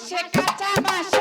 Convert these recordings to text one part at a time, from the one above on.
মাসে কাঁচা বাসে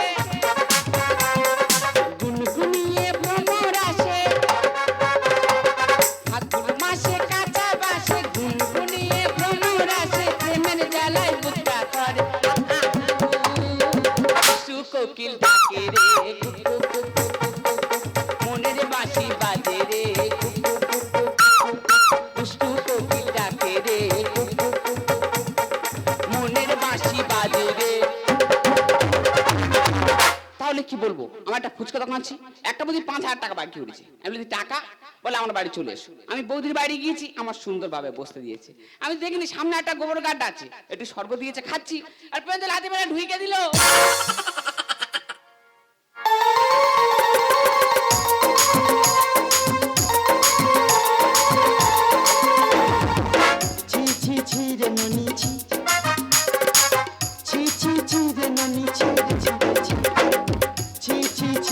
তাহলে কি বলব? আমার একটা ফুচকা দোকান আছে, একটা বৌদি পাঁচ হাজার টাকা বাকি উঠেছে আমি বলি, টাকা? বলে, আমার বাড়ি চলে এসো। আমি বৌদির বাড়ি গিয়েছি, আমার সুন্দরভাবে বসতে দিয়েছে। আমি দেখিনি, সামনে একটা গোবর গাড্ডা আছে, একটু সর্ব দিয়েছে, খাচ্ছি। আর পেঁয়াজ হাতে বেলা ঢুকে দিল।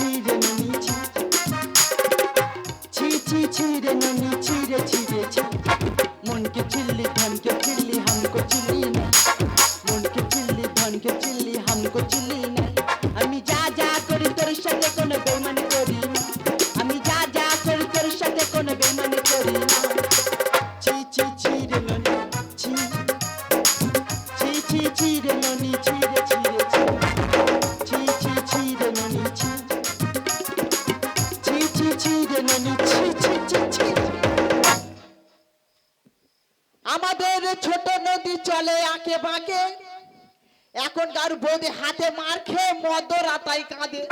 chire noni छी छी छीरे ननी छीरे छीरे छी मन के चिल्ली धन के चिल्ली हमको चिल्ली ना मन के चिल्ली धन के चिल्ली हमको चिल्ली ছি ছি ছি ছি ছি। আমাদের ছোট নদী চলে আঁকে বাঁকে। এখনকার বৌদি হাতে মার খেয়ে মদ রাতাই কাঁদে।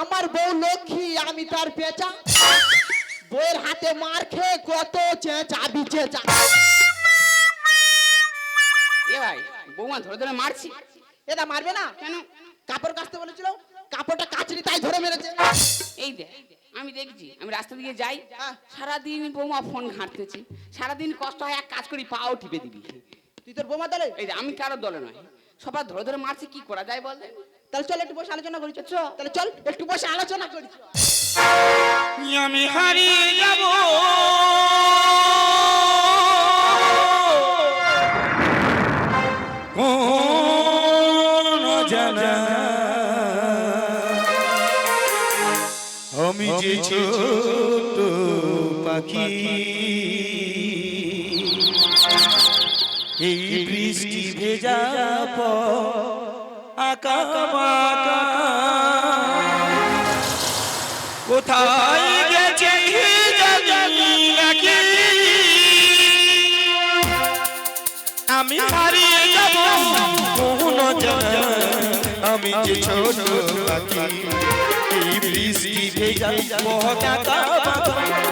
আমার বউ লক্ষ্মী আমি তার পেঁচা। বউয়ের হাতে মার খেয়ে কত চেঁচা এ ভাই বৌমা ধরে ধরে মারছি। এটা মারবে না? কেন? কাপড় কাচতে বলেছিল। কাপড়টা কাচরি তাই ধরে মেরেছে এই দেখ আমি দেখছি আমি রাস্তা দিয়ে যাই হ্যাঁ। সারাদিন বৌমা ফোন ঘাঁটতেছি সারাদিন কষ্ট হয় এক কাজ করি পাও টিপে দিবি তুই তোর বোমা দলে এই যে আমি কারও দলে নয় সবার ধরে ধরে মারছি কি করা যায় বল তাহলে চল একটু বসে আলোচনা করি চল তাহলে চল একটু বসে আলোচনা করি আমি হারিয়ে যাব কোন জানা যে ছোট পাখি। এই বৃষ্টি ভেজা আকা কোথায় আমি যে ছোট পাখি, এই বৃষ্টি ভেজা মহতাকা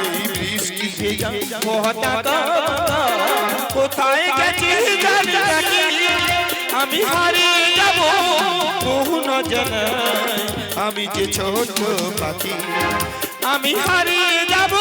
এই বৃষ্টি ভেজা মহতাকা কোথায় আমি হারিয়ে যাব জায়গায় আমি যে ছোট পাখি, আমি হারিয়ে যাব।